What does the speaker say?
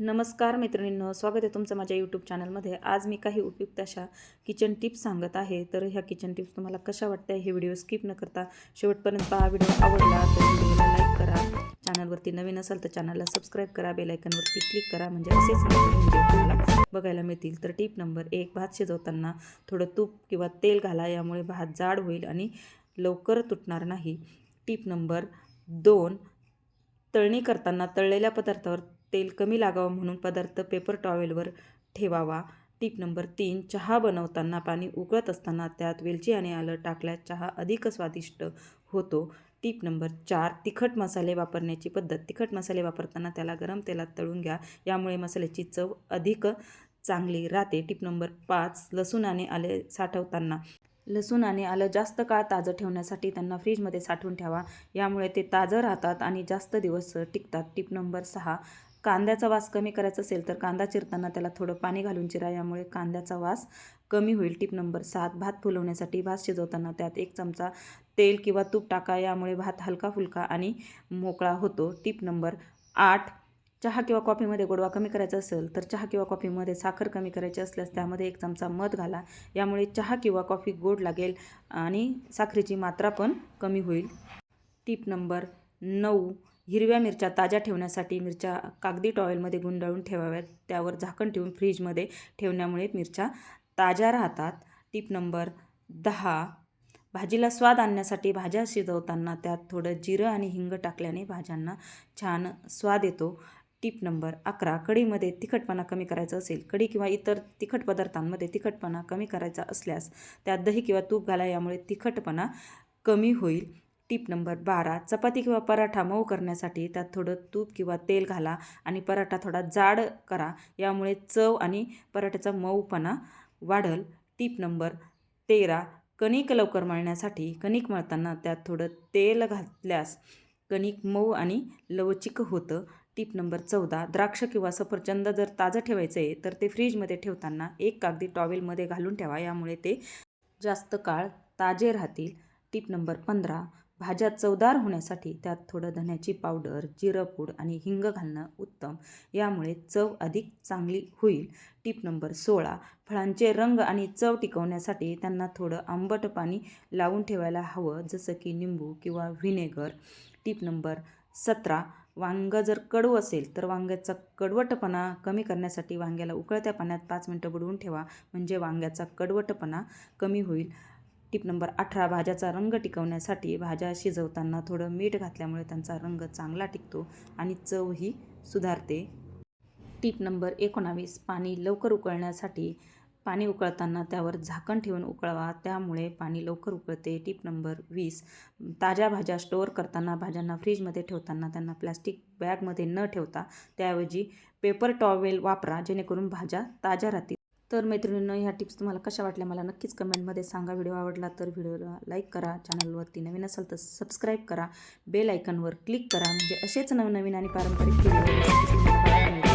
नमस्कार मैत्रिणींनो स्वागत आहे तुमचं माझ्या यूट्यूब चॅनलमध्ये आज मी काही उपयुक्त अशा किचन टिप्स सांगत आहे. तर ह्या किचन टिप्स तुम्हाला कशा वाटत्या हे व्हिडिओ स्किप न करता शेवटपर्यंत हा व्हिडिओ आवडला तर व्हिडिओला लाईक करा. चॅनलवरती नवीन असाल तर चॅनलला सबस्क्राईब करा. बेलायकनवरती क्लिक करा. म्हणजे असेच व्हिडिओ तुम्हाला बघायला मिळतील. तर टिप नंबर एक भात शिजवताना थोडं तूप किंवा तेल घाला. यामुळे भात जाड होईल आणि लवकर तुटणार नाही. टिप नंबर दोन तळणी करताना तळलेल्या पदार्थावर तेल कमी लागावं म्हणून पदार्थ पेपर टॉवेलवर ठेवावा. टीप नंबर तीन चहा बनवताना पाणी उकळत असताना त्यात वेलची आणि आलं टाकल्यास चहा अधिक स्वादिष्ट होतो. टीप नंबर चार तिखट मसाले वापरण्याची पद्धत. तिखट मसाले वापरताना त्याला गरम तेलात तळून घ्या. यामुळे मसाल्याची चव अधिक चांगली राहते. टीप नंबर पाच लसूण आणि आले साठवताना. लसूण आणि आलं जास्त काळ ताजं ठेवण्यासाठी त्यांना फ्रीजमध्ये साठवून ठेवा. यामुळे ते ताजं राहतात आणि जास्त दिवस टिकतात. टीप नंबर सहा कांद्याचा वास कमी करायचा असेल तर कांदा चिरताना त्याला थोडं पाणी घालून चिरा. यामुळे कांद्याचा वास कमी होईल. टिप नंबर सात भात फुलवण्यासाठी भात शिजवताना त्यात एक चमचा तेल किंवा तूप टाका. यामुळे भात हलका फुलका आणि मोकळा होतो. टिप नंबर आठ चहा किंवा कॉफीमध्ये गोडवा कमी करायचा असेल तर चहा किंवा कॉफीमध्ये साखर कमी करायची असल्यास त्यामध्ये एक चमचा मध घाला. यामुळे चहा किंवा कॉफी गोड लागेल आणि साखरेची मात्रा पण कमी होईल. टीप नंबर नऊ हिरव्या मिरच्या ताज्या ठेवण्यासाठी मिरच्या कागदी टॉवेलमध्ये गुंडाळून ठेवाव्यात. त्यावर झाकण ठेवून फ्रीजमध्ये ठेवण्यामुळे मिरच्या ताज्या राहतात. टीप नंबर दहा. भाजीला स्वाद आणण्यासाठी भाज्या शिजवताना त्यात थोडं जिरं आणि हिंग टाकल्याने भाज्यांना छान स्वाद येतो. टीप नंबर अकरा. कढीमध्ये तिखटपणा कमी करायचा असेल कढी किंवा इतर तिखट पदार्थांमध्ये तिखटपणा कमी करायचा असल्यास त्यात दही किंवा तूप घाला यामुळे तिखटपणा कमी होईल. टीप नंबर बारा चपाती किंवा पराठा मऊ करण्यासाठी त्यात थोडं तूप किंवा तेल घाला आणि पराठा थोडा जाड करा. यामुळे चव आणि पराठ्याचा मऊपणा वाढल. टीप नंबर तेरा कणिक लवकर मळण्यासाठी कणिक मळताना त्यात थोडं तेल घातल्यास कणिक मऊ आणि लवचिक होतं. टीप नंबर चौदा द्राक्ष किंवा सफरचंद जर ताजं ठेवायचं आहे तर ते फ्रीजमध्ये ठेवताना एक कागदी टॉवेलमध्ये घालून ठेवा. यामुळे ते जास्त काळ ताजे राहतील. टीप नंबर पंधरा भाज्या चवदार होण्यासाठी त्यात थोडं धण्याची पावडर जिरंपूड आणि हिंग घालणं उत्तम. यामुळे चव अधिक चांगली होईल. टीप नंबर सोळा. फळांचे रंग आणि चव टिकवण्यासाठी त्यांना थोडं आंबट पाणी लावून ठेवायला हवं जसं की निंबू किंवा व्हिनेगर. टीप नंबर सतरा. वांगं जर कडू असेल तर वांग्याचा कडवटपणा कमी करण्यासाठी वांग्याला उकळत्या पाण्यात पाच मिनटं बुडवून ठेवा म्हणजे वांग्याचा कडवटपणा कमी होईल. टिप नंबर अठरा भाज्याचा रंग टिकवण्यासाठी भाज्या शिजवताना थोडं मीठ घातल्यामुळे त्यांचा रंग चांगला टिकतो आणि चवही सुधारते. टीप नंबर एकोणावीस पाणी लवकर उकळण्यासाठी पाणी उकळताना त्यावर झाकण ठेवून उकळवा त्यामुळे पाणी लवकर उकळते. टीप नंबर वीस ताज्या भाज्या स्टोअर करताना भाज्यांना फ्रीजमध्ये ठेवताना त्यांना प्लॅस्टिक बॅगमध्ये न ठेवता त्याऐवजी पेपर टॉवेल वापरा जेणेकरून भाज्या ताज्या राहतील. तर मैत्रिणींनो ह्या टिप्स तुम्हाला कशा वाटल्या मला नक्कीच कमेंटमध्ये सांगा. व्हिडिओ आवडला तर व्हिडिओला लाईक करा चॅनलवरती नवीन असाल तर सबस्क्राईब करा. बेल आयकनवर क्लिक करा म्हणजे असेच नवनवीन आणि पारंपरिक व्हिडिओ